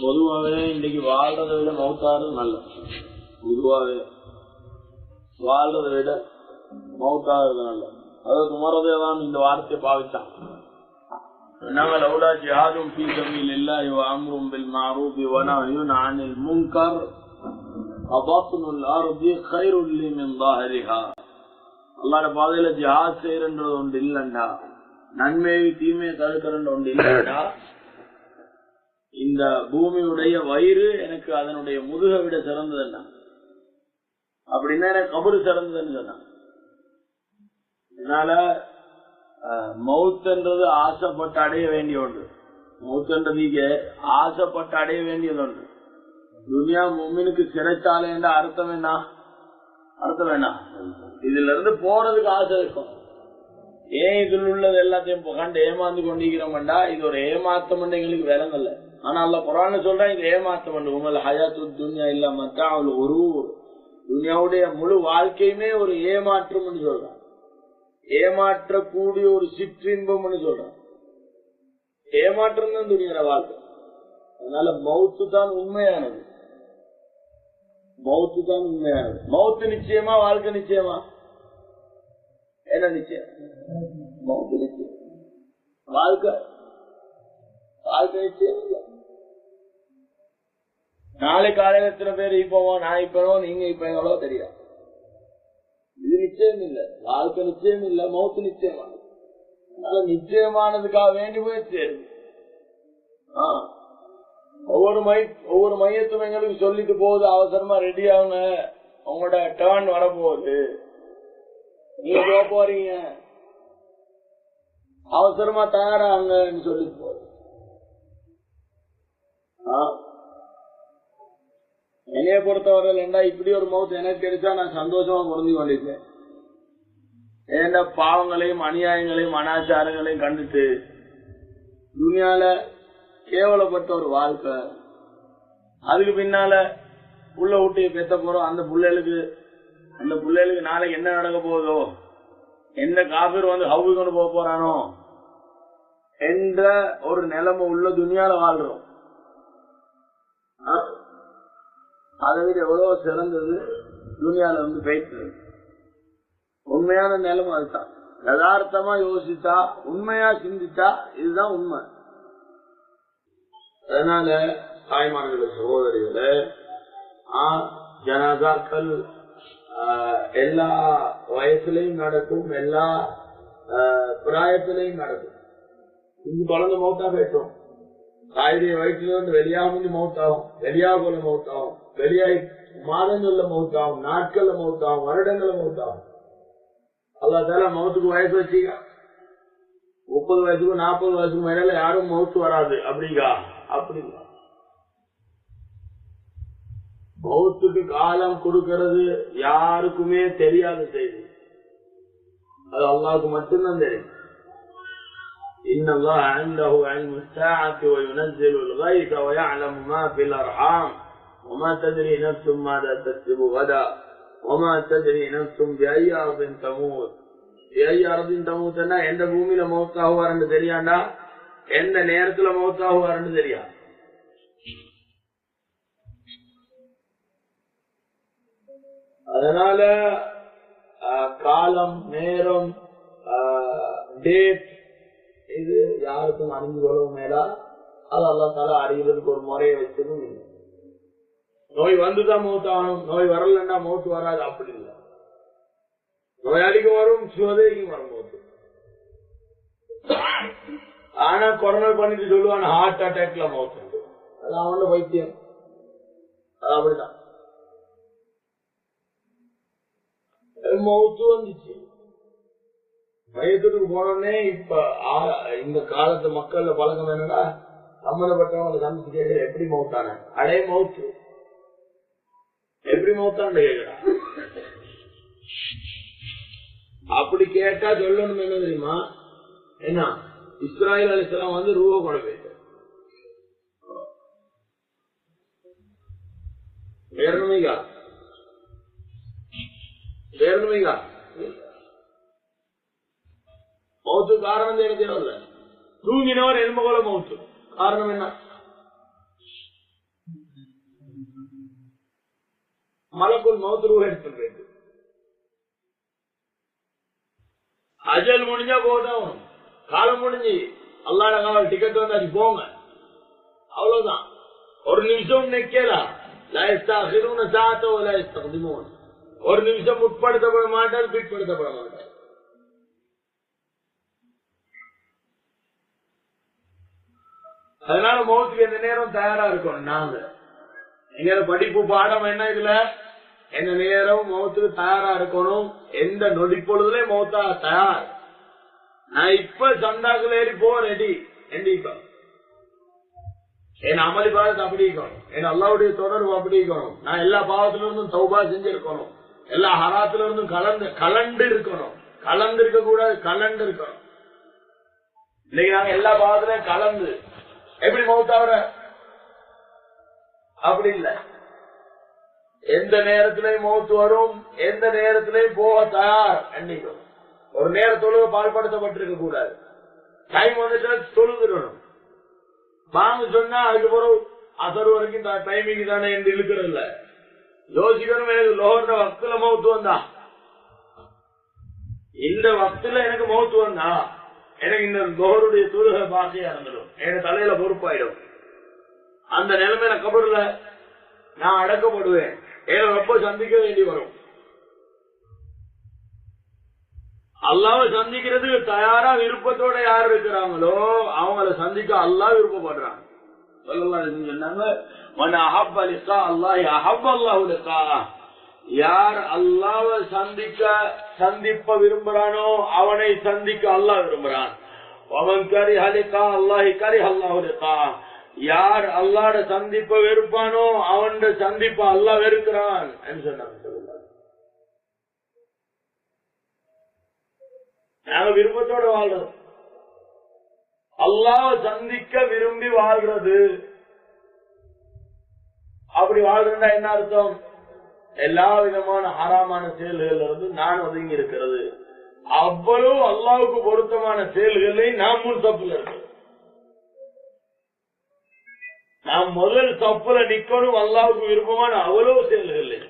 பொதுவாகவே இன்னைக்கு வாழ்றதை விட மௌத்தாடுறது நல்லது. பொதுவாகவே வாழ்றதை விட மௌத்தாடுறது நல்லது. அதாவது உமரதே தான் இந்த வார்த்தையை பாவித்தான். பாதையில ஜிஹாத் செய்யறது ஒன்று இல்லண்டா நன்மையை தீமையை தடுக்கிறது ஒன்று இல்லண்டா இந்த பூமியுடைய வயிறு எனக்கு அதனுடைய முதுக விட சிறந்ததுன்னா. அப்படின்னா எனக்கு கபரு சிறந்ததுன்னு சொன்னான். அதனால மவுத்ன்றது ஆசைப்பட்டு அடைய வேண்டிய ஒன்று. மவுத்ன்றதுக்கு ஆசைப்பட்டு அடைய வேண்டியது ஒன்று. துனியா மும்மினுக்கு சிறைச்சாலை என்ற அர்த்தம் என்ன? அர்த்தம் என்ன? இதுல இருந்து போறதுக்கு ஆசை இருக்கும். ஏன் இதில் உள்ளது எல்லாத்தையும் கண்டு ஏமாந்து கொண்டிருக்கிறோம்டா இது ஒரு ஏமாத்தம் எங்களுக்கு விளங்கல ஆனா அல்ல குரான் சொல்றேன் இது ஏமாத்தம் உங்கள் ஹயாத்து துன்யா இல்ல மத்தா அவள் ஒரு துன்யாவுடைய முழு வாழ்க்கையுமே ஒரு ஏமாற்றம் சொல்றான். ஏமாற்றக்கூடிய ஒரு சிற்றின்பம் சொல்றான். ஏமாற்றம் தான் துணியோட வாழ்க்கை. அதனால மவுத்து தான் உண்மையானது. மவுத்து தான் உண்மையானது. மவுத்து நிச்சயமா வாழ்க்கை நிச்சயமா? என்ன நிச்சயம்? மௌத்து நிச்சயம். வாழ்க்கை. வாழ்க்கை நிச்சயம் இல்லை. நாளை காலையில எத்தனை பேர் இப்போவோ நான் இப்பனோ நீங்க இப்ப எவ்வளோ தெரியாது. இது நிச்சயம் இல்லை. வாழ்க்கை நிச்சயம் இல்ல மௌத்து நிச்சயமானது அதனால நிச்சயமானதுக்காக வேண்டி போய் சேருது ஒவ்வொரு மை ஒவ்வொரு மையத்தும் எங்களுக்கு சொல்லிட்டு போகுது அவசரமா ரெடி ஆகுங்க உங்களோட டேர்ன் வரப்போகுது. நீங்க போக போறீங்க? அவசரமா தயாராங்கன்னு சொல்லிட்டு போகுது என்னைய பொறுத்தவரையில் இப்படி ஒரு மவுத் எனக்கு கிடைச்சா நான் சந்தோஷமா பொருந்தி கொண்டிருக்கேன் ஏன்னா பாவங்களையும் அநியாயங்களையும் அனாச்சாரங்களையும் கண்டுட்டு துணியால கேவலப்பட்ட ஒரு வாழ்க்கை. அதுக்கு பின்னால புள்ள ஊட்டியை பெத்த போறோம். அந்த புள்ளைகளுக்கு அந்த பிள்ளைகளுக்கு நாளைக்கு என்ன நடக்க போகுதோ? எந்த காப்பீர் வந்து ஹவுக்கு கொண்டு போக போறானோ? என்ற ஒரு நிலைமை உள்ள துணியால வாழ்றோம். அதை விட எவ்வளவு சிறந்தது துணியால வந்து பேசுறது. உண்மையான நிலைமை அதுதான். யதார்த்தமா யோசிச்சா உண்மையா சிந்திச்சா இதுதான் உண்மை. அதனால தாய்மார்கள சகோதரிகளை ஜனதாக்கள் எல்லா வயசுலையும் நடக்கும் எல்லா பிராயத்திலையும் நடக்கும். இங்கு குழந்தை மௌத்தா போயிட்டோம் தாயுடைய வயிற்றுல இருந்து வெளியாக மௌத்தாகும் வெளியாக போல மௌத்தாகும் வெளியாகி மாதங்கள்ல மௌத்தாகும் நாட்கள்ல மௌத்தாகும் வருடங்கள்ல மௌத்தாகும் அல்லா தால மௌத்துக்கு வயசு வச்சுக்க. முப்பது வயசுக்கும் நாற்பது வயசுக்கும் மேல யாரும் மௌத்து வராது. அப்படிங்கா அப்படிங்களா மௌத்துக்கு காலம் கொடுக்கிறது யாருக்குமே தெரியாத செய்தி அது அல்லாவுக்கு மட்டும்தான் தெரியும் إن الله عنده علم الساعة وينزل الغيث ويعلم ما في الأرحام وما تدري نفس ماذا تكسب غدا وما تدري نفس بأي أرض تموت بأي أرض تموت எந்த பூமியில மௌத்தாகுவார்னு தெரியாண்டா எந்த நேரத்துல மௌத்தாகுவார்னு தெரியா அதனால காலம் நேரம் டேட் இது யாருக்கும் அறிஞ்சு கொள்ளவும் மேலா. அது அல்லா தால அறிகிறதுக்கு ஒரு முறையை வச்சதும் இல்லை. நோய் வந்துதான் மௌத்தாகணும் நோய் வரலன்னா மௌத்து வராது. அப்படி இல்லை. நோயாளிக்கும் வரும் சுவதைக்கும் வரும் மௌத்து. ஆனா கொரோனா பண்ணிட்டு சொல்லுவான் ஹார்ட் அட்டாக்ல மௌத்து. அது அவனோட வைத்தியம் அது அப்படிதான் மௌத்து வந்துச்சு மையத்துக்கு போனோடனே இப்ப இந்த காலத்து மக்கள்ல பழக்கம் என்னன்னா சம்மந்தப்பட்டவங்களை சந்திச்சு கேட்கிற எப்படி மௌத்தான? அடே மௌத்து. எப்படி மௌத்தான்னு கேட்கிறான் அப்படி கேட்டா சொல்லணும் என்ன தெரியுமா? என்ன? இஸ்ராயல் அலிஸ்லாம் வந்து ரூப கொண்டு போயிட்டு வேறணுமைகா வேறணுமைகா மௌத்து காரணம் தெரிஞ்சதில்ல தூங்கினவர் எலும்பு போல மௌத்து. காரணம் என்ன? மலக்குள் மௌத்ரூ எடுத்து அஜல் முடிஞ்சா போதும் காலம் முடிஞ்சு அல்லாட காவல் டிக்கெட் வந்தாச்சு போங்க. அவ்வளவுதான். ஒரு நிமிஷம் நிக்கலாம் ஒரு நிமிஷம் உட்படுத்தப்பட மாட்டார் பிற்படுத்தப்பட மாட்டார். அதனால மௌத்துக்கு எந்த நேரம் தயாரா இருக்கணும் நாங்க. எங்க படிப்பு பாடம் என்ன இதுல? எந்த நேரம் மௌத்துக்கு தயாரா இருக்கணும்? எந்த நொடி பொழுதுல மௌத்தா தயார். நான் இப்ப சந்தாக்குல ஏறி போ ரெடி. எண்டிப்பேன் என் அமளி பாதத்தை அப்படி இருக்கணும். என் அல்லாவுடைய தொடர்பு அப்படி இருக்கணும். நான் எல்லா பாவத்திலிருந்தும் சௌபா செஞ்சிருக்கணும். எல்லா ஹராத்துல இருந்தும் கலந்து கலண்டு இருக்கணும். கலந்து இருக்க கூடாது கலண்டு இருக்கணும். இன்னைக்கு நாங்க எல்லா பாவத்திலையும் கலந்து. எப்படி மௌத்தாவற அப்படி இல்ல. எந்த நேரத்திலையும் மௌத்து வரும் எந்த நேரத்திலையும் போக தயார் அன்னைக்கும். ஒரு நேர தொழுக பால்படுத்தப்பட்டிருக்க கூடாது டைம் வந்துட்டு தொழுதுடணும். வாங்க சொன்னா அதுக்கப்புறம் அசர் வரைக்கும் டைமிங் தானே என்று இழுக்கிறது யோசிக்கணும் எனக்கு லோகன்ற வக்துல மௌத்து வந்தா. இந்த வக்துல எனக்கு மௌத்து வந்தா எனக்கு இந்த லோகருடைய தொழுகை பாசையா இருந்துடும் எனக்கு தலையில பொறுப்பாயிடும். அந்த நிலைமையில கபடுல நான் அடக்கப்படுவேன். எனக்கு ரொம்ப சந்திக்க வேண்டி வரும். அல்லாவை சந்திக்கிறதுக்கு தயாரா விருப்பத்தோட யார் இருக்கிறாங்களோ அவங்கள சந்திக்க அல்லா விருப்பப்படுறாங்க. சொன்னாங்க யார் அல்லாவை சந்திக்க சந்திப்ப விரும்புறானோ அவனை சந்திக்க அல்லாஹ் விரும்புறான். அவன் கரி ஹலிகா அல்லாஹி கரி அல்லாஹுலிகா யார் அல்லாட சந்திப்ப வெறுப்பானோ அவன் சந்திப்ப அல்லாஹ் வெறுக்கிறான். என்று சொன்னாங்க நாங்க விருப்பத்தோட வாழ்றோம். அல்லாஹ் சந்திக்க விரும்பி வாழ்றது. அப்படி வாழ்றா என்ன அர்த்தம்? எல்லா விதமான ஆறாமான செயல்கள் இருந்து நான் ஒதுங்கி இருக்கிறது. அவ்வளவு அல்லாவுக்கு பொருத்தமான செயல்களை நாம் முன் தப்புல நாம் முதல் தப்புல நிக்கணும் அல்லாவுக்கு விருப்பமான அவ்வளவு செயல்கள்